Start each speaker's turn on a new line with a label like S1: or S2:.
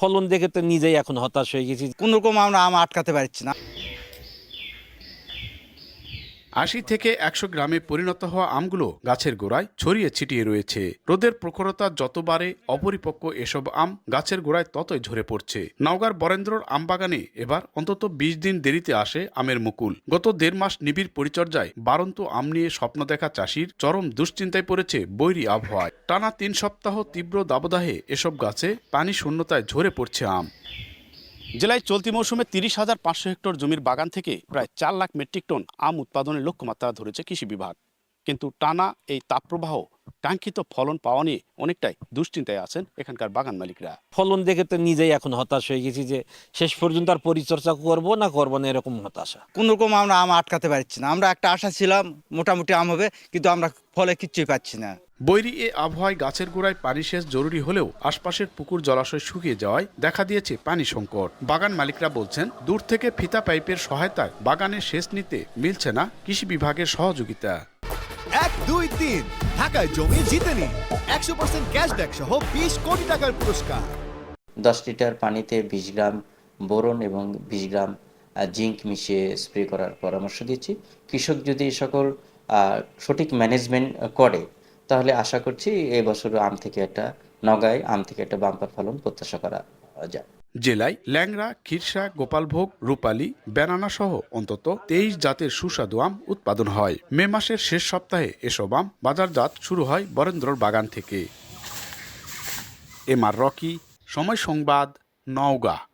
S1: ফলন দেখে তো নিজেই এখন হতাশ হয়ে গেছি।
S2: কোনোরকম আমরা আম আটকাতে পারছি না।
S3: আশি থেকে একশো গ্রামে পরিণত হওয়া আমগুলো গাছের গোড়ায় ছড়িয়ে ছিটিয়ে রয়েছে। রোদের প্রখরতা যত বাড়ে, অপরিপক্ক এসব আম গাছের গোড়ায় ততই ঝরে পড়ছে। নওগাঁর বরেন্দ্রর আমবাগানে এবার অন্তত বিশ দিন দেরিতে আসে আমের মুকুল। গত দেড় মাস নিবিড় পরিচর্যায় বারন্ত আম নিয়ে স্বপ্ন দেখা চাষির চরম দুশ্চিন্তায় পড়েছে বৈরী আবহাওয়ায়। টানা তিন সপ্তাহ তীব্র দাবদাহে এসব গাছে পানি শূন্যতায় ঝরে পড়ছে আম। জেলায় চলতি মৌসুমে তিরিশ হাজার পাঁচশো হেক্টর জমির বাগান থেকে প্রায় চার লাখ মেট্রিক টন আম উৎপাদনের লক্ষ্যমাত্রা ধরেছে কৃষি বিভাগ। কিন্তু টানা এই তাপপ্রবাহ কাঙ্ক্ষিত ফলন পাওয়া নিয়ে অনেকটাই দুশ্চিন্তায় আছেন এখানকার বাগান মালিকরা।
S1: ফলন দেখে তো নিজেই এখন হতাশ হয়ে গেছি যে শেষ পর্যন্ত আর পরিচর্যা করব না করব না এরকম হতাশা।
S2: কোন রকম আমরা আম আটকাতে পারছি না। আমরা একটা আশা ছিলাম মোটামুটি আম হবে কিন্তু আমরা ফলে কিচ্ছুই পাচ্ছি না।
S3: বৈরি এ আবহাওয়ায় গাছের গোড়ায় পানি সেচ জরুরি হলেও আশপাশের পুকুর জলাশয় শুকিয়ে যাওয়ায় দেখা দিয়েছে পানি সংকট। বাগান মালিকরা বলছেন দূর থেকে ফিতা পাইপের সহায়তায় বাগানে সেচ নিতে মিলছে না কৃষি বিভাগের সহযোগিতা।
S4: এক, দুই, তিন। ঢাকায় জমি জিতে নিন। একশো পার্সেন্ট ক্যাশব্যাক সহ বিশ কোটি টাকার পুরস্কার।
S5: দশ লিটার পানিতে বিশ গ্রাম বোরন এবং বিশ গ্রাম জিঙ্ক মিশিয়ে স্প্রে করার পরামর্শ দিচ্ছি। কৃষক যদি সকল সঠিক ম্যানেজমেন্ট করে, তাহলে আশা করছি এবছর আম থেকে একটা নগায় আম থেকে একটা বাম্পার ফলন প্রত্যাশা করা যায়।
S3: জেলায় ল্যাংরা খিরসা, গোপালভোগ, রূপালী ব্যানানা সহ অন্তত তেইশ জাতের সুস্বাদু আম উৎপাদন হয়। মে মাসের শেষ সপ্তাহে এসব আম বাজারজাত শুরু হয় বরেন্দ্রর বাগান থেকে। এম আর রকি, সময় সংবাদ, নওগাঁ।